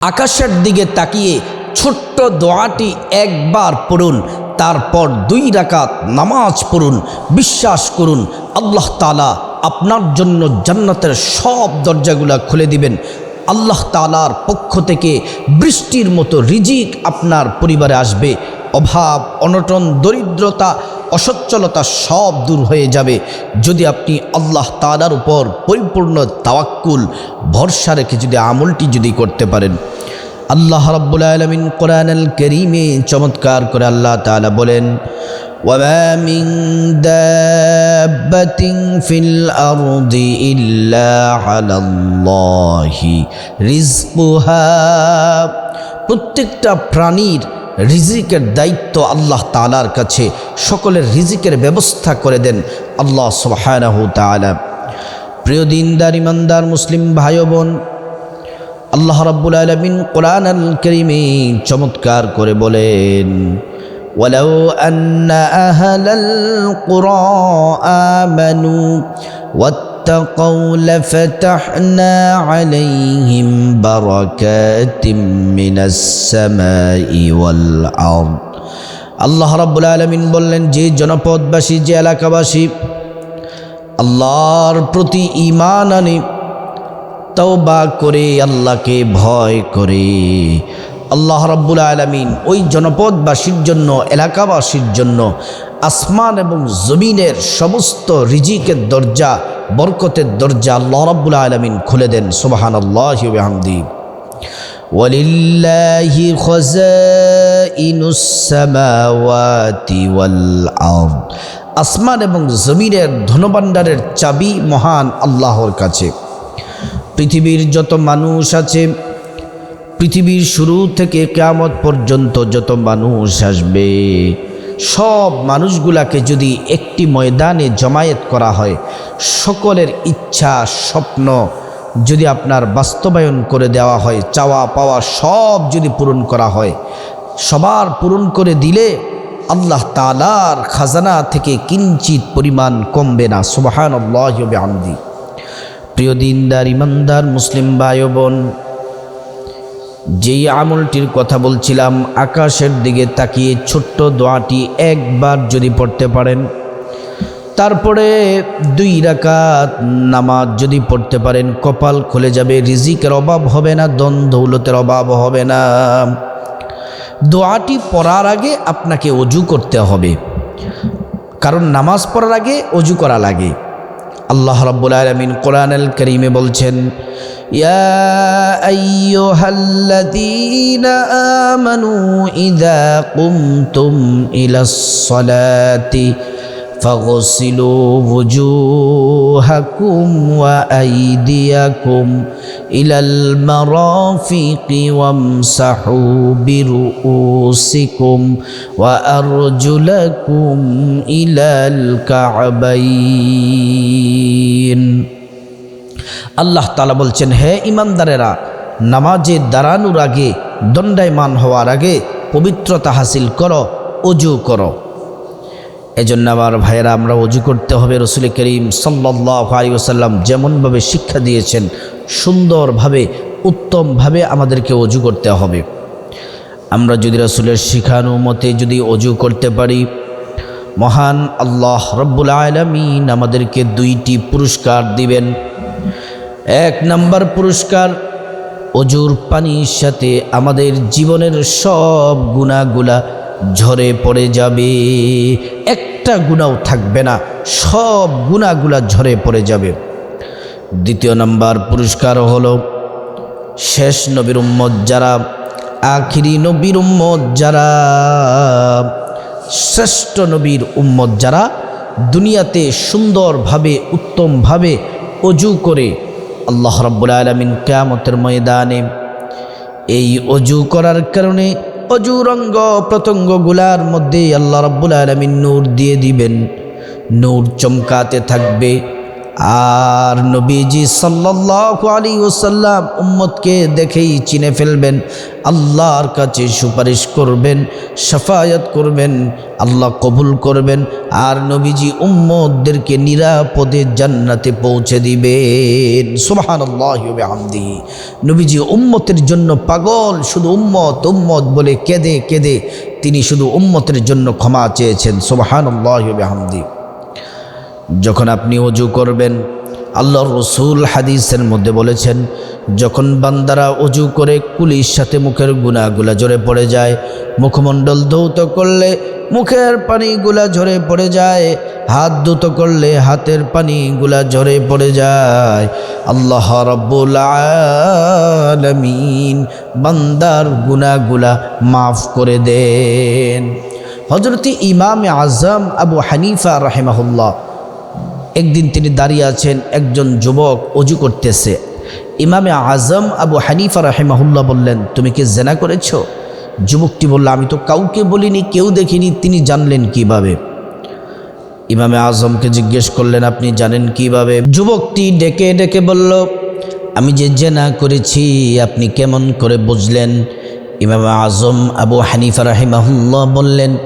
আকাশের দিকে তাকিয়ে ছোট্ট দোয়াটি একবার পড়ুন, তারপর দুই রাকাত নামাজ পড়ুন, বিশ্বাস করুন, আল্লাহ তালা আপনার জন্য জান্নাতের সব দরজাগুলা খুলে দিবেন। আল্লাহ তালার পক্ষ থেকে বৃষ্টির মতো রিজিক আপনার পরিবারে আসবে। অভাব, অনটন, দরিদ্রতা অসচ্ছলতা সব দূর হয়ে যাবে যদি আপনি আল্লাহ তালার উপর পরিপূর্ণ তাওয়াক্কুল ভরসা রেখে যদি আমলটি যদি করতে পারেন আল্লাহ রাব্বুল আলমিন কোরআনুল করিমে চমৎকার করে আল্লাহ তাআলা বলেন وما من دابة في الأرض إلا على الله رزقها প্রত্যেকটা প্রাণীর রিজিকের দায়িত্ব আল্লাহ তালার কাছে সকলের রিজিকের ব্যবস্থা করে দেন আল্লাহ সুবহানাহু তাআলা প্রিয় দিনদার ইমানদার মুসলিম ভাই ও বোন আল্লাহ রাব্বুল আলামিন কোরআন আল করিমে চমৎকার করে বলেন ولو أن أهل القرى آمنوا واتقوا لفتحنا عليهم بركات من السماء والأرض আল্লাহ রাব্বুল আলামিন বললেন যে জনপদবাসী যে এলাকাবাসী আল্লাহর প্রতি ঈমান আনে তওবা করে আল্লাহকে ভয় করে আল্লাহ রাব্বুল আলমিন ওই জনপদবাসীর জন্য এলাকাবাসীর জন্য আসমান এবং জমিনের সমস্ত রিজিকের দরজা বরকতের দরজা আল্লাহ রাব্বুল আলমিন খুলে দেন সুবাহান আল্লাহ হামদি ولله خزائن السماوات والأرض আসমান এবং জমিনের ধনভাণ্ডারের চাবি মহান আল্লাহর কাছে পৃথিবীর যত মানুষ আছে পৃথিবীর শুরু থেকে কেয়ামত পর্যন্ত যত মানুষ আসবে সব মানুষগুলাকে যদি একটি ময়দানে জমায়েত করা হয় সকলের ইচ্ছা, স্বপ্ন যদি আপনার বাস্তবায়ন করে দেওয়া হয়, চাওয়া, পাওয়া সব যদি পূরণ করা হয়, সবার পূরণ করে দিলে আল্লাহ তালার খাজানা থেকে কিঞ্চিত পরিমাণ কমবে না। সুবাহান আমদি প্রিয় দিনদার, ইমানদার, মুসলিম ভাই বোন যেই আমলটির কথা বলছিলাম, আকাশের দিকে তাকিয়ে ছোট্ট দোয়াটি একবার যদি পড়তে পারেন তারপরে দুই রাকাত নামাজ যদি পড়তে পারেন, কপাল খুলে যাবে, রিজিকের অভাব হবে না দন দৌলতের অভাব হবে না। দোয়াটি পড়ার আগে আপনাকে অজু করতে হবে। কারণ নামাজ পড়ার আগে অজু করা লাগে। আল্লাহ রাব্বুল আলামিন কোরআন আল করিমে বলছেন, ইয়া ইযা কুমতুম ইলাস সালাতি فاغسلوا وجوهكم وأيديكم إلى المرافق وامسحوا برؤوسكم وأرجلكم إلى الكعبين আল্লাহ তালা বলছেন হে ইমানদারেরা নামাজে দাঁড়ানোর আগে দণ্ডায়মান হওয়ার আগে পবিত্রতা হাসিল করো অজু করো এজন্য আমার ভাইয়েরা, আমরা অজু করতে হবে রসুল করিম সাল্লাহ আলী ওসাল্লাম যেমনভাবে শিক্ষা দিয়েছেন, সুন্দরভাবে, উত্তমভাবে আমাদেরকে অজু করতে হবে। আমরা যদি রসুলের শিখানো মতে যদি অজু করতে পারি, মহান আল্লাহ রব্বুল আলমিন আমাদেরকে দুইটি পুরস্কার দিবেন। এক নাম্বার পুরস্কার অজুর পানির সাথে আমাদের জীবনের সব গুণাগুলা ঝরে পড়ে যাবে। একটা গুণাও থাকবে না, সব গুণাগুলা ঝরে পড়ে যাবে। দ্বিতীয় নাম্বার পুরস্কার হলো, শেষ নবীর উম্মত যারা, আখিরি নবীর উম্মত যারা, শ্রেষ্ঠ নবীর উম্মত যারা, দুনিয়াতে সুন্দরভাবে, উত্তমভাবে অজু করে আল্লাহ রব্বুল আলমিন কেয়ামতের ময়দানে এই অজু করার কারণে অজুর অঙ্গ প্রত্যঙ্গগুলার মধ্যে আল্লাহ রব্বুল আলমিন নূর দিয়ে দিবেন। নূর চমকাতে থাকবে। আর নবীজি সাল্লাল্লাহু আলাইহি ওসাল্লাম উম্মতকে দেখেই চিনে ফেলবেন, আল্লাহর কাছে সুপারিশ করবেন, সাফায়াত করবেন, আল্লাহ কবুল করবেন, আর নবীজি উম্মতদেরকে নিরাপদে জান্নাতে পৌঁছে দিবেন। সুবহানাল্লাহি ওয়া বিহামদিহি নবীজি উম্মতের জন্য পাগল, শুধু উম্মত উম্মত বলে কেঁদে কেঁদে তিনি শুধু উম্মতের জন্য ক্ষমা চেয়েছেন। সুবহানাল্লাহি ওয়া বিহামদিহি যখন আপনি অজু করবেন, আল্লাহর রসুল হাদিসের মধ্যে বলেছেন, যখন বান্দারা অজু করে, কুলির সাথে মুখের গুণাগুলা ঝরে পড়ে যায়, মুখমণ্ডল ধৌত করলে মুখের পানিগুলা ঝরে পড়ে যায়, হাত ধুত করলে হাতের পানিগুলা ঝরে পড়ে যায়। আল্লাহ রব্বুল আলমিন বান্দার গুণাগুলা মাফ করে দেন। হজরতি ইমাম আজম আবু হানিফা রাহেমাহুল্লাহ একদিন তিনি দাঁড়িয়ে আছেন, একজন যুবক অজু করতেছে। ইমামে আজম আবু হানিফা রাহেমাহুল্লাহ বললেন, তুমি কি জেনা করেছ? যুবকটি বলল, আমি তো কাউকে বলিনি, কেউ দেখিনি, তিনি জানলেন কীভাবে? ইমামে আজমকে জিজ্ঞেস করলেন, আপনি জানেন কীভাবে? যুবকটি ডেকে ডেকে বলল, আমি যে জেনা করেছি, আপনি কেমন করে বুঝলেন? ইমাম আজম আবু হানিফা রাহিমাহুল্লাহ বললেন,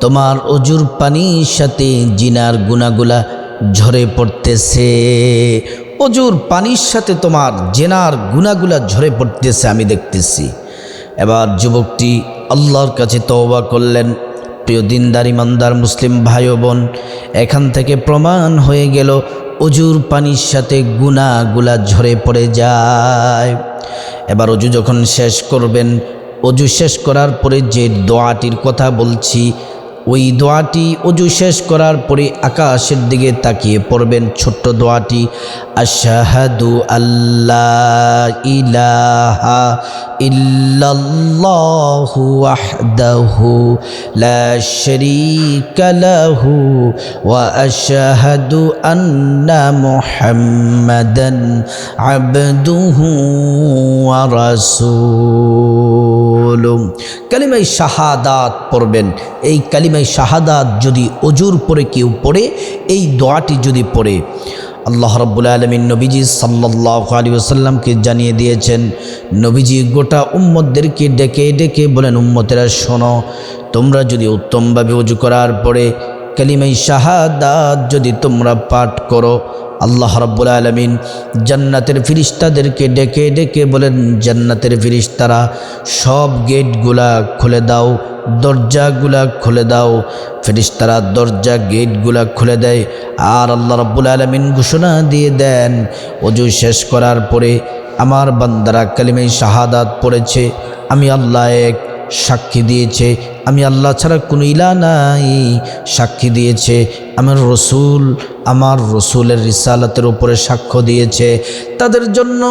তোমার অজুর পানির সাথে জিনার গুনাগুলা ঝরে পড়তেছে। অজুর পানির সাথে তোমার জেনার গুনাগুলা ঝরে পড়তেছে আমি দেখতেছি। এবার যুবকটি আল্লাহর কাছে তওবা করলেন। প্রিয় দিনদার, ইমানদার মুসলিম ভাই বোন এখান থেকে প্রমাণ হয়ে গেল, অজুর পানির সাথে গুনাগুলা ঝরে পড়ে যায়। এবার অজু যখন শেষ করবেন, অজু শেষ করার পরে যে দোয়াটির কথা বলছি ওই দোয়াটি অজু শেষ করার পরে আকাশের দিকে তাকিয়ে পড়বেন ছোট্ট দোয়াটি, আশাহাদু আল্লাহ ইলাহা ইল্লাল্লাহু লা ওয়া কালিমাই শাহাদাত পড়বেন। এই কালিমাই শাহাদাত যদি অজুর পরে কেউ পড়ে, এই দোয়াটি যদি পড়ে, আল্লাহ রব্বুল আলমিন নবীজি সাল্লাহ আলী ওসাল্লামকে জানিয়ে দিয়েছেন, নবীজি গোটা উম্মতদেরকে ডেকে ডেকে বলেন, উম্মতেরা শোনো, তোমরা যদি উত্তমভাবে উজু করার পরে কালিমাই শাহাদাত যদি তোমরা পাঠ করো, আল্লাহ রব্বুল আলমিন জান্নাতের ফিরিস্তাদেরকে ডেকে ডেকে বলেন, জান্নাতের ফিরিস্তারা, সব গেটগুলা খুলে দাও, দরজাগুলা খুলে দাও। ফেরিস্তারা দরজা গেটগুলা খুলে দেয়, আর আল্লাহ রব্বুল আলমিন ঘোষণা দিয়ে দেন অজু শেষ করার পরে আমার বান্দারা কালিমাই শাহাদাত পড়েছে, আমি আল্লাহ এক সাক্ষী দিয়েছে আমি আল্লাহ ছাড়া কোনো ইলা নাই। সাক্ষী দিয়েছে, আমার রসুল, আমার রসুলের রিসালাতের উপরে সাক্ষ্য দিয়েছে। তাদের জন্য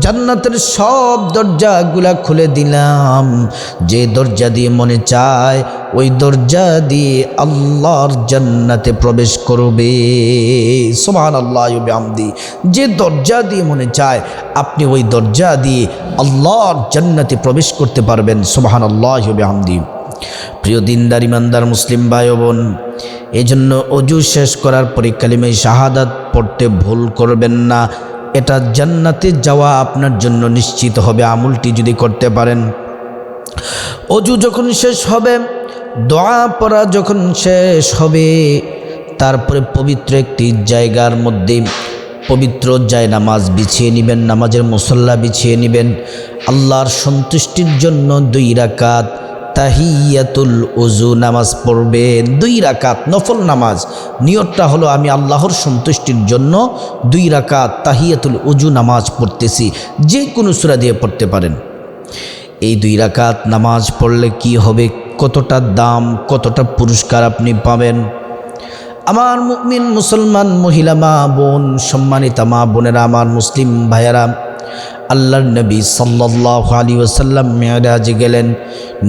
জান্নাতের সব দরজাগুলা খুলে দিলাম। যে দরজা দিয়ে মনে চায়, ওই দরজা দিয়ে আল্লাহর জান্নাতে প্রবেশ করবে। সোমান আল্লাহ আমদি যে দরজা দিয়ে মনে চায়, আপনি ওই দরজা দিয়ে আল্লাহর জান্নাতে প্রবেশ করতে পারবেন। সোবাহান আল্লাহ আমদি প্রিয় দিনদার, ইমানদার মুসলিম ভাই বোন এই জন্য অজু শেষ করার পরে কালিমাই শাহাদাত পড়তে ভুল করবেন না। এটা জান্নাতে যাওয়া আপনার জন্য নিশ্চিত হবে, আমুলটি যদি করতে পারেন। অজু যখন শেষ হবে, দোয়া পড়া যখন শেষ হবে, তারপরে পবিত্র একটি জায়গার মধ্যে পবিত্র যায় নামাজ বিছিয়ে নেবেন, নামাজের মুসল্লা বিছিয়ে নেবেন। আল্লাহর সন্তুষ্টির জন্য দুই রাকাত তাহিয়াতুল উজু নামাজ পড়বেন দুই রাকাত নফল নামাজ। নিয়তটা হলো আমি আল্লাহর সন্তুষ্টির জন্য দুই রাকাত তাহিয়াতুল উজু নামাজ পড়তেছি। যে কোনো সুরা দিয়ে পড়তে পারেন। এই দুই রাকাত নামাজ পড়লে কি হবে? কতটা দাম, কতটা পুরস্কার আপনি পাবেন? আমার মুমিন মুসলমান মহিলা মা বোন, সম্মানিতা মা বোনেরা, আমার মুসলিম ভাইয়ারা আল্লাহর নবী সাল্লাহ আলী ওসাল্লাম মেয়ারাজে গেলেন।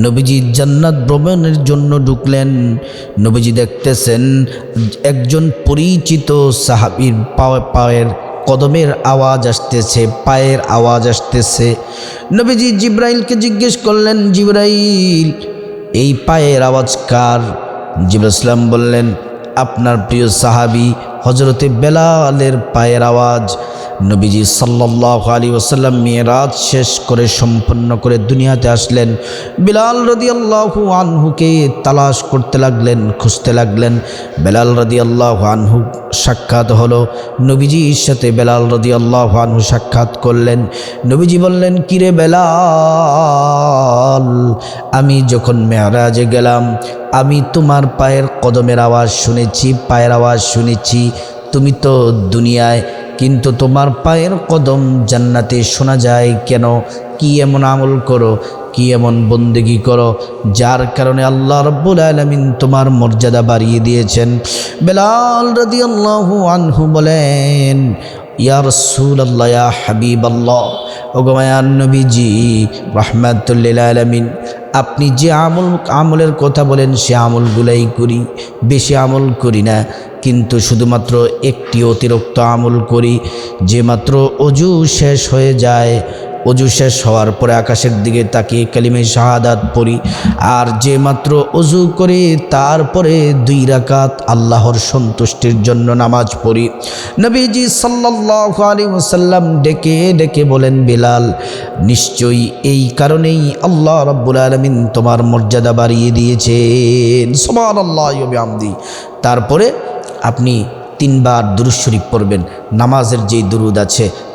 নবীজি জান্নাত ভ্রমণের জন্য ঢুকলেন। নবীজি দেখতেছেন একজন পরিচিত সাহাবির পায়ের কদমের আওয়াজ আসতেছে, পায়ের আওয়াজ আসতেছে। নবীজি জিব্রাইলকে জিজ্ঞেস করলেন, জিব্রাইল, এই পায়ের আওয়াজ কার? জিবরাইসলাম বললেন, আপনার প্রিয় সাহাবি হজরতে বেলালের পায়ের আওয়াজ। নবীজি সাল্লাহ আলী ওসাল্লাম মেয়েরাজ শেষ করে সম্পন্ন করে দুনিয়াতে আসলেন। বিলাল রদি আল্লাহু আনহুকে তালাশ করতে লাগলেন, খুঁজতে লাগলেন। বেলাল রদি আল্লাহ আনহু সাক্ষাৎ হলো। নবীজির সাথে বেলাল রদি আল্লাহ আনহু সাক্ষাৎ করলেন। নবীজি বললেন, কিরে বেলাল, আমি যখন মেয়ারাজে গেলাম, আমি তোমার পায়ের কদমের আওয়াজ শুনেছি, পায়ের আওয়াজ শুনেছি। তুমি তো দুনিয়ায়, কিন্তু তোমার পায়ের কদম জান্নাতে শোনা যায় কেন? কি এমন আমল করো, কি এমন বন্দেগি করো, যার কারণে আল্লাহ রব্বুল আলমিন তোমার মর্যাদা বাড়িয়ে দিয়েছেন। বেলাল রদি আল্লাহু আনহু বলেন ইয়ার রসুল আল্লাহ হাবিব আল্লাহ ওগমায়ান নবীজি রহমাতুল্লিল আলমিন আপনি যে আমল, আমলের কথা বলেন, সে আমলগুলাই করি, বেশি আমল করি না। কিন্তু শুধুমাত্র একটি অতিরিক্ত আমল করি, যে মাত্র অজু শেষ হয়ে যায় অজু শেষ হওয়ার পরে আকাশের দিকে তাকিয়ে কালিমে শাহাদাত পড়ি। আর যে মাত্র অজু করে তারপরে দুই রাকাত আল্লাহর সন্তুষ্টির জন্য নামাজ পড়ি। নবীজি সাল্লাহ আলী ওসাল্লাম ডেকে ডেকে বলেন, বিলাল, নিশ্চয়ই এই কারণেই আল্লাহ রব্বুল আলমিন তোমার মর্যাদা বাড়িয়ে দিয়েছেন। সমান আল্লাহ আমদি তারপরে আপনি তিনবার দুরুদ শরীফ পড়বেন। নামাজের যেই দুরুদ আছে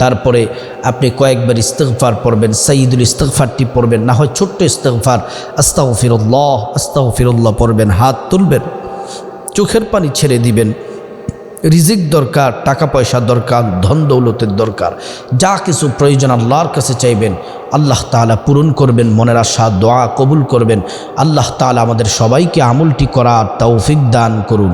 তারপরে আপনি কয়েকবার ইস্তেগফার পড়বেন সঈদুল ইস্তেগফারটি পড়বেন, না হয় ছোট্ট ইস্তেগফার আস্তাহ ফিরুল্লাহ আস্তাহ ফিরুল্লাহ পড়বেন, হাত তুলবেন, চোখের পানি ছেড়ে দিবেন, রিজিক দরকার, টাকা পয়সা দরকার, ধন দৌলতের দরকার, যা কিছু প্রয়োজন আল্লাহর কাছে চাইবেন, আল্লাহ তালা পূরণ করবেন, মনের আশা, দোয়া কবুল করবেন, আল্লাহ তালা আমাদের সবাইকে আমলটি করার তৌফিক দান করুন।